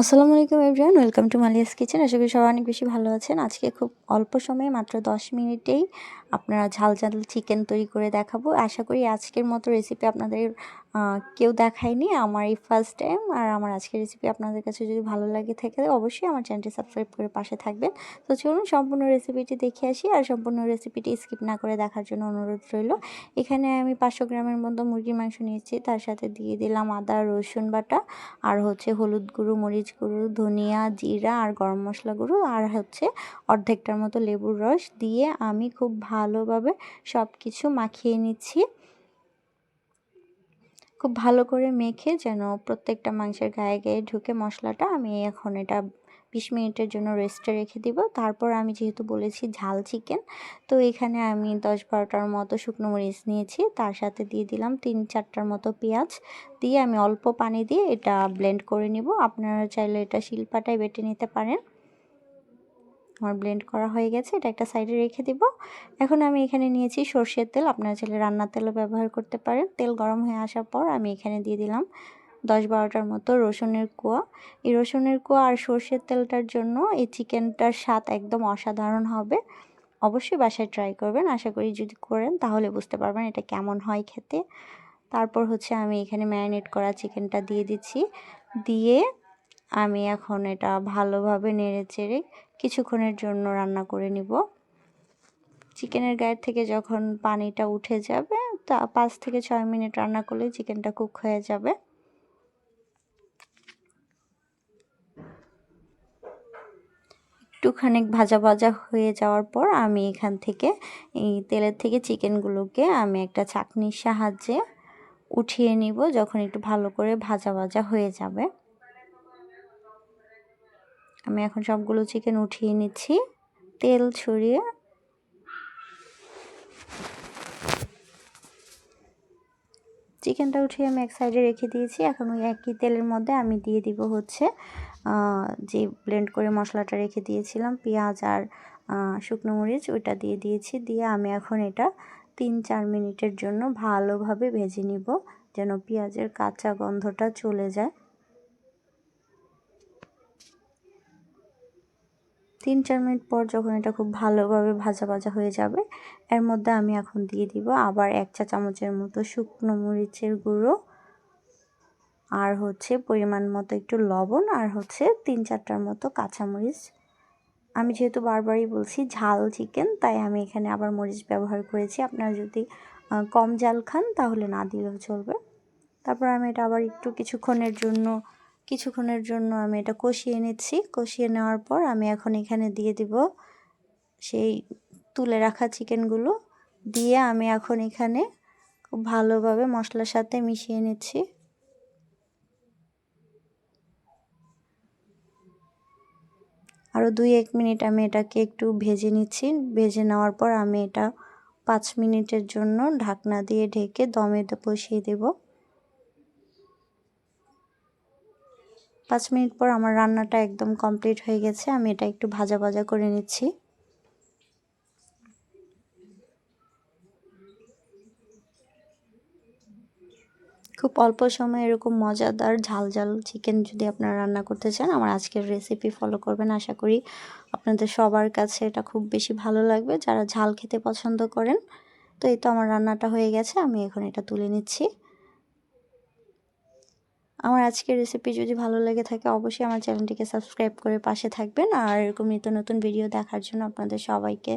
আসসালামু আলাইকুম everyone welcome to মালিয়াস কিচেন আশা করি সবাই অনেক বেশি ভালো আছেন। আজকে খুব অল্প সময়ে, মাত্র দশ মিনিটেই, আপনারা ঝাল ঝাল চিকেন তৈরি করে দেখাবো। আশা করি আজকের মতো রেসিপি আপনাদের কেউ দেখায়নি আমার এই ফার্স্ট টাইম আর আমার আজকের রেসিপি আপনাদের কাছে যদি ভালো লাগে থাকে, অবশ্যই আমার চ্যানেলটি সাবস্ক্রাইব করে পাশে থাকবেন। তো চলুন সম্পূর্ণ রেসিপিটি দেখে আসি, আর সম্পূর্ণ রেসিপিটি স্কিপ না করে দেখার জন্য অনুরোধ রইল। এখানে আমি পাঁচশো গ্রামের মতো মুরগির মাংস নিয়েছি, তার সাথে দিয়ে দিলাম আদা, রসুন বাটা, আর হচ্ছে হলুদ গুঁড়ো, মরিচ গুঁড়ো, ধনিয়া, জিরা, আর গরম মশলা গুঁড়ো, আর হচ্ছে অর্ধেকটার মতো লেবুর রস দিয়ে আমি খুব ভালোভাবে সব কিছু মাখিয়ে নিচ্ছি। খুব ভালো করে মেখে যেন প্রত্যেকটা মাংসের গায়ে গায়ে ঢুকে মশলাটা আমি এখন এটা বিশ মিনিটের জন্য রেস্টে রেখে দিব। তারপর আমি যেহেতু বলেছি ঝাল চিকেন তো এখানে আমি দশ বারোটার মতো শুকনো মরিচ নিয়েছি। তার সাথে দিয়ে দিলাম তিন চারটার মতো পেঁয়াজ। দিয়ে আমি অল্প পানি দিয়ে এটা ব্লেন্ড করে নিব। আপনারা চাইলে এটা শিলপাটায় বেটে নিতে পারেন। আমার ব্লেন্ড করা হয়ে গেছে, এটা একটা সাইডে রেখে দিব। এখন আমি এখানে নিয়েছি সর্ষের তেল, আপনারা চাইলে রান্নার তেলও ব্যবহার করতে পারেন। তেল গরম হয়ে আসার পর আমি এখানে দিয়ে দিলাম দশ বারোটার মতো রসুনের কুয়া। এই রসুনের কুয়া আর সর্ষের তেলটার জন্য এই চিকেনটার স্বাদ একদম অসাধারণ হবে। অবশ্যই বাসায় ট্রাই করবেন, আশা করি যদি করেন তাহলে বুঝতে পারবেন এটা কেমন হয় খেতে। তারপর হচ্ছে আমি এখানে ম্যারিনেট করা চিকেনটা দিয়ে দিচ্ছি। দিয়ে আমি এখন এটা ভালোভাবে নেড়ে চেড়ে কিছুক্ষণের জন্য রান্না করে নিব। চিকেনের গায়ের থেকে যখন পানিটা উঠে যাবে, তা পাঁচ থেকে ছয় মিনিট রান্না করলে চিকেনটা কুক হয়ে যাবে। একটুখানি ভাজা ভাজা হয়ে যাওয়ার পর আমি এখান থেকে, এই তেলের থেকে চিকেনগুলোকে আমি একটা চাকনির সাহায্যে উঠিয়ে নিব, যখন একটু ভালো করে ভাজা ভাজা হয়ে যাবে। আমি এখন সবগুলো চিকেন উঠিয়ে নিচ্ছি। তেল ছড়িয়ে। চিকেনটা উঠিয়ে আমি এক সাইডে রেখে দিয়েছি। এখন ওই একই তেলের মধ্যে আমি দিয়ে দিব হচ্ছে যে ব্লেন্ড করে মশলাটা রেখে দিয়েছিলাম, পেঁয়াজ আর শুকনো মরিচ, ওইটা দিয়ে দিয়েছি। দিয়ে আমি এখন এটা তিন চার মিনিটের জন্য ভালোভাবে ভেজে নিব, যেন পেঁয়াজের কাঁচা গন্ধটা চলে যায়। তিন চার মিনিট পর যখন এটা খুব ভালোভাবে ভাজা ভাজা হয়ে যাবে, এর মধ্যে আমি এখন দিয়ে দিব আবার এক চা চামচের মতো শুকনো মরিচের গুঁড়ো আর হচ্ছে পরিমাণ মতো একটু লবণ আর হচ্ছে তিন চারটার মতো কাঁচামরিচ। আমি যেহেতু বারবারই বলছি ঝাল চিকেন, তাই আমি এখানে আবার মরিচ ব্যবহার করেছি। আপনারা যদি কম জাল খান তাহলে না দিলেও চলবে। তারপর আমি এটা আবার একটু কিছুক্ষণের জন্য কিছুক্ষণের জন্য আমি এটা কষিয়ে নিচ্ছি। কষিয়ে নেওয়ার পর আমি এখন এখানে দিয়ে দিব সেই তুলে রাখা চিকেনগুলো। দিয়ে আমি এখন এখানে খুব ভালোভাবে মশলার সাথে মিশিয়ে নিচ্ছি। আরও দুই এক মিনিট আমি এটাকে একটু ভেজে নিচ্ছি। ভেজে নেওয়ার পর আমি এটা পাঁচ মিনিটের জন্য ঢাকনা দিয়ে ঢেকে দমে বসিয়ে দেবো। পাঁচ মিনিট পর আমার রান্নাটা একদম কমপ্লিট হয়ে গেছে, আমি এটা একটু ভাজা ভাজা করে নিচ্ছি। খুব অল্প সময়ে এরকম মজাদার ঝাল ঝাল চিকেন যদি আপনারা রান্না করতে চান, আমার আজকের রেসিপি ফলো করবেন। আশা করি আপনাদের সবার কাছে এটা খুব বেশি ভালো লাগবে, যারা ঝাল খেতে পছন্দ করেন। তো এই তো আমার রান্নাটা হয়ে গেছে, আমি এখন এটা তুলে নিচ্ছি। আমার আজকের রেসিপি যদি ভালো লেগে থাকে, অবশ্যই আমার চ্যানেলটিকে সাবস্ক্রাইব করে পাশে থাকবেন। আর এরকম নিত্য নতুন ভিডিও দেখার জন্য আপনাদের সবাইকে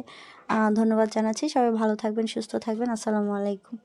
ধন্যবাদ জানাচ্ছি। সবাই ভালো থাকবেন, সুস্থ থাকবেন। আসসালামু আলাইকুম।